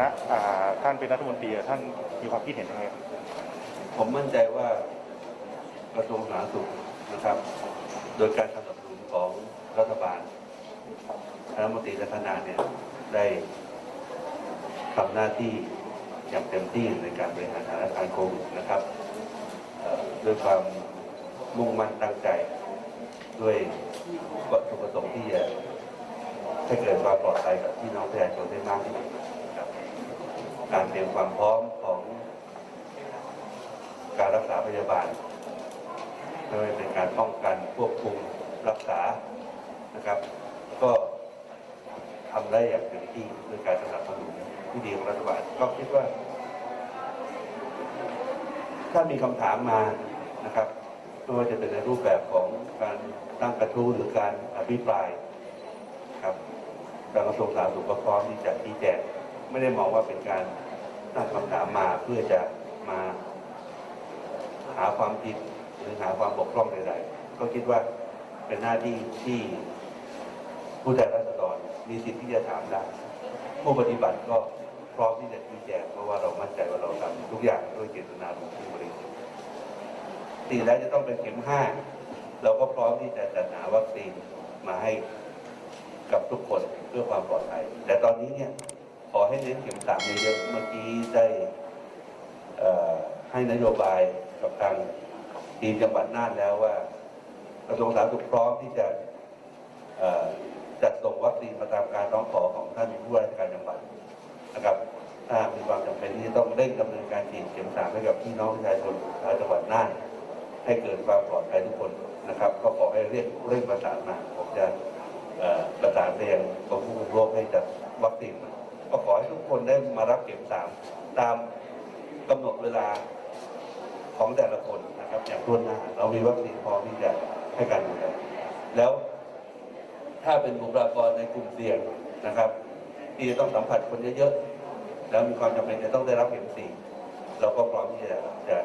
นะท่านเป็นรัฐมนตรีท่านมีความคิดเห็นยังไงผมมั่นใจว่ากระทรวงสาธารณสุขนะครับ โดยการสนับสนุนของรัฐบาลรัฐมนตรีและคณะเนี่ยได้ทำหน้าที่อย่างเต็มที่ในการบริหารสถานการณ์โควิดนะครับด้วยความมุ่งมั่นตั้งใจ ด้วยวัตถุประสงค์ที่จะให้เกิดความปลอดภัยกับพี่น้องประชาชนได้มากที่สุด การเตรียมความพร้อมของการรักษาพยาบาลไม่ว่าเป็นการป้องกันควบคุมรักษานะครับ ก็ทำได้อย่างเต็มที่ด้วยการสนับสนุนที่ดีของรัฐบาลก็คิดว่า ถ้ามีคำถามมานะครับไม่ว่าจะเป็นในรูปแบบของการตั้งกระทู้หรือการอภิปรายครับทางกระทรวงสาธารณสุขก็พร้อมที่จะชี้แจง ไม่ได้มองว่าเป็นการตั้งคำถามมาเพื่อจะมาหาความผิดหรือหาความบกพร่องใดๆ ก็คิดว่าเป็นหน้าที่ที่ผู้แทนราษฎรมีสิทธิ์ที่จะถามได้ผู้ปฏิบัติก็พร้อมที่จะชี้แจงเพราะว่าเรามั่นใจว่าเราทำทุกอย่างด้วยเจตนาของผู้บริสุทธิ์ตีแล้วจะต้องเป็นเข็มห้าเราก็พร้อมที่จะจัดหาวัคซีนมาให้กับทุกคนเพื่อความปลอดภัย แต่ตอนนี้เนี่ย อให้เน้นเข็มสามเยอะๆเมื่อกี้ได้ให้นโยบายกับทางทีมจังหวัดน่านแล้วว่ากระทรวงสาธารณสุขพร้อมที่จะจัดส่งวัคซีนมาตามการร้องขอของท่านผู้ว่าราชการจังหวัดนะครับถ้ามีความจำเป็นที่จะต้องเร่งดำเนินการฉีดเข็มสามให้กับพี่น้องประชาชนชาวจังหวัดน่านให้เกิดความปลอดภัยทุกคนนะครับ ก็ขอให้เรียกเร่งประสานมาผมจะ ทุกคนได้มารับเข็มสามตามกำหนดเวลาของแต่ละคนนะครับอย่างทั่วหน้าเรามีวัคซีนพอที่จะให้การดูแลแล้วถ้าเป็นบุคลากรในกลุ่มเสี่ยงนะครับ ที่จะต้องสัมผัสคนเยอะๆแล้วมีความจำเป็นจะต้องได้รับเข็มสี่เราก็พร้อมที่จะจะ